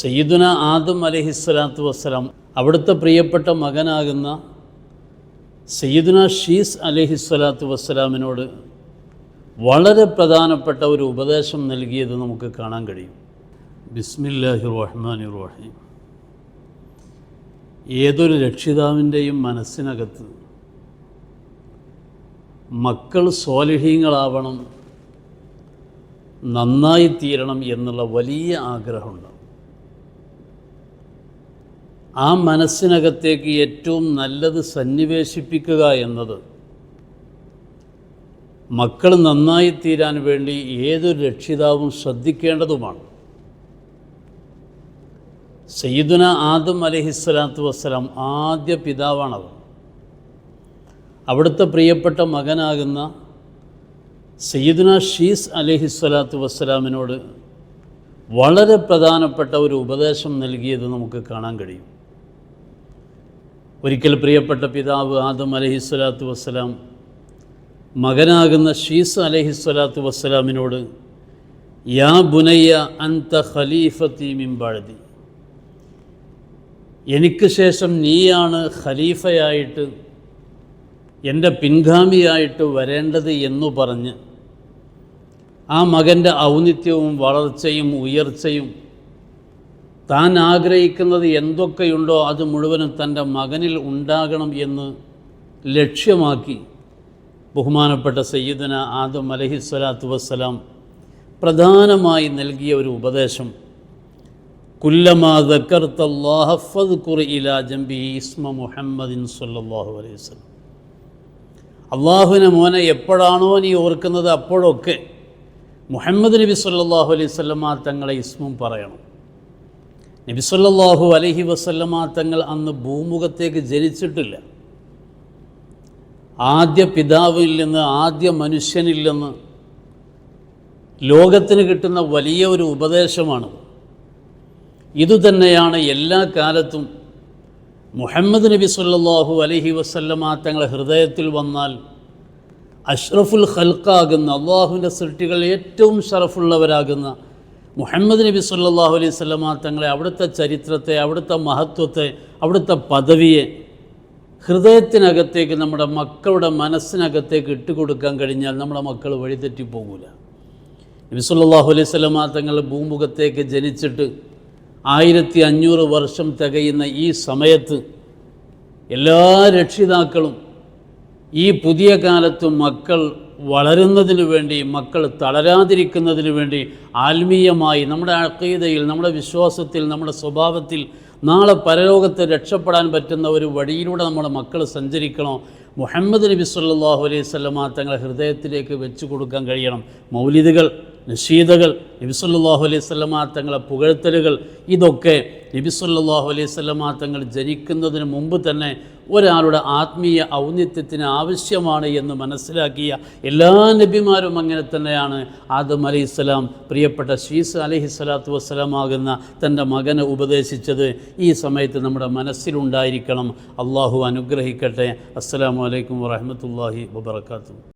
സയ്യിദുന ആദം അലഹിസ്വലാത്തു വസ്സലാം അവിടുത്തെ പ്രിയപ്പെട്ട മകനാകുന്ന സയ്യിദുന ഷീസ് അലഹിസ്വലാത്തു വസ്സലാമിനോട് വളരെ പ്രധാനപ്പെട്ട ഒരു ഉപദേശം നൽകിയത് നമുക്ക് കാണാൻ കഴിയും. ബിസ്മില്ലാഹി റഹ്മാൻ റഹീം. ഏതൊരു രക്ഷിതാവിന്റെയും മനസ്സിനകത്ത് മക്കൾ സ്വാലിഹീങ്ങളാവണം നന്നായി തീരണം എന്നുള്ള വലിയ ആഗ്രഹമുണ്ടാവും ആ മനസ്സിനകത്തേക്ക് ഏറ്റവും നല്ലത് സന്നിവേശിപ്പിക്കുക എന്നത് മക്കൾ നന്നായി തീരാൻ വേണ്ടി ഏതൊരു രക്ഷിതാവും ശ്രദ്ധിക്കേണ്ടതുമാണ്. സയ്യിദുന ആദം അലഹിസ്വലാത്തു വസ്സലാം ആദ്യ പിതാവാണവർ അവിടുത്തെ പ്രിയപ്പെട്ട മകനാകുന്ന സയ്യിദുന ഷീസ് അലഹിസ്വലാത്തു വസ്സലാമിനോട് വളരെ പ്രധാനപ്പെട്ട ഒരു ഉപദേശം നൽകിയത് നമുക്ക് കാണാൻ കഴിയും. ഒരിക്കൽ പ്രിയപ്പെട്ട പിതാവ് ആദം അലഹിസ്വലാത്തു വസ്സലാം മകനാകുന്ന ഷീസ് അലഹിസ്വലാത്തു വസ്സലാമിനോട് യാ ബുനയ്യ അന്ത ഖലീഫത്തി മിമ്പാഴതി എനിക്ക് ശേഷം നീയാണ് ഖലീഫയായിട്ട് എന്റെ പിൻഗാമിയായിട്ട് വരേണ്ടത് എന്നു പറഞ്ഞ് ആ മകന്റെ ഔന്നിത്യവും വളർച്ചയും ഉയർച്ചയും താൻ ആഗ്രഹിക്കുന്നത് എന്തൊക്കെയുണ്ടോ അത് മുഴുവനും തന്റെ മകനിൽ ഉണ്ടാകണം എന്ന് ലക്ഷ്യമാക്കി ബഹുമാനപ്പെട്ട സയ്യിദന ആദം അലഹി സ്വലാത്തു വസ്സലാം പ്രധാനമായി നൽകിയ ഒരു ഉപദേശം. മുഹമ്മദിൻ അലൈഹി അള്ളാഹുവിനെ മോനെ എപ്പോഴാണോ നീ ഓർക്കുന്നത് അപ്പോഴൊക്കെ മുഹമ്മദ് നബി സല്ലാഹു അലൈഹി വസല്ലമ തങ്ങളെ ഇസ്മും പറയണം. നബി അലഹി വസല്ലമ തങ്ങൾ അന്ന് ഭൂമുഖത്തേക്ക് ജനിച്ചിട്ടില്ല. ആദ്യ പിതാവിൽ നിന്ന് ആദ്യ മനുഷ്യനിൽ നിന്ന് ലോകത്തിന് കിട്ടുന്ന വലിയ ഒരു ഉപദേശമാണ്. ഇതുതന്നെയാണ് എല്ലാ കാലത്തും മുഹമ്മദ് നബി സല്ലാഹു അലഹി വസല്ലമ തങ്ങളെ ഹൃദയത്തിൽ വന്നാൽ അഷ്റഫുൽ ഖൽക്കാകുന്ന അള്ളാഹുവിന്റെ സൃഷ്ടികൾ ഏറ്റവും ഷറഫുള്ളവരാകുന്ന മുഹമ്മദ് നബി സല്ലാഹു അലൈഹി വസല്ലമ തങ്ങളെ അവിടുത്തെ ചരിത്രത്തെ അവിടുത്തെ മഹത്വത്തെ അവിടുത്തെ പദവിയെ ഹൃദയത്തിനകത്തേക്ക് നമ്മുടെ മക്കളുടെ മനസ്സിനകത്തേക്ക് ഇട്ടുകൊടുക്കാൻ കഴിഞ്ഞാൽ നമ്മുടെ മക്കൾ വഴിതെറ്റിപ്പോകൂല നബി സല്ലാഹു അലൈഹി വസല്ലമ തങ്ങൾ ഭൂമുഖത്തേക്ക് ജനിച്ചിട്ട് ആയിരത്തി അഞ്ഞൂറ് വർഷം തികയുന്ന ഈ സമയത്ത് എല്ലാ രക്ഷിതാക്കളും ഈ പുതിയ കാലത്ത് മക്കൾ വളരുന്നതിന് വേണ്ടി മക്കൾ തളരാതിരിക്കുന്നതിന് വേണ്ടി ആത്മീയമായി നമ്മുടെ അക്കീതയിൽ നമ്മുടെ വിശ്വാസത്തിൽ നമ്മുടെ സ്വഭാവത്തിൽ നാളെ പരലോകത്ത് രക്ഷപ്പെടാൻ പറ്റുന്ന ഒരു വഴിയിലൂടെ നമ്മുടെ മക്കൾ സഞ്ചരിക്കണോ? മുഹമ്മദ് നബി സല്ലല്ലാഹു അലൈഹി സ്വലമാ തങ്ങളെ ഹൃദയത്തിലേക്ക് വെച്ചു കൊടുക്കാൻ കഴിയണം. മൗലിദുകൾ നഷീദകൾ നബിസ്വല്ലാഹു അലൈഹി സ്വല്ലമ തങ്ങളെ പുകഴ്ത്തലുകൾ ഇതൊക്കെ നബിസ്വല്ലാഹു അലൈഹി സ്വല്ലമ തങ്ങൾ ജനിക്കുന്നതിന് മുമ്പ് തന്നെ ഒരാളുടെ ആത്മീയ ഔന്നിത്യത്തിന് ആവശ്യമാണ് എന്ന് മനസ്സിലാക്കിയ എല്ലാ നബിമാരും അങ്ങനെ തന്നെയാണ്. ആദം അലൈഹി സ്വലാം പ്രിയപ്പെട്ട ഷീസ് അലഹി സ്വലാത്തു വസ്സലാമാകുന്ന തന്റെ മകനെ ഉപദേശിച്ചത് ഈ സമയത്ത് നമ്മുടെ മനസ്സിലുണ്ടായിരിക്കണം. അള്ളാഹു അനുഗ്രഹിക്കട്ടെ. അസ്സലാമു അലൈക്കും വറഹമത്തല്ലാഹി വബർക്കാത്തു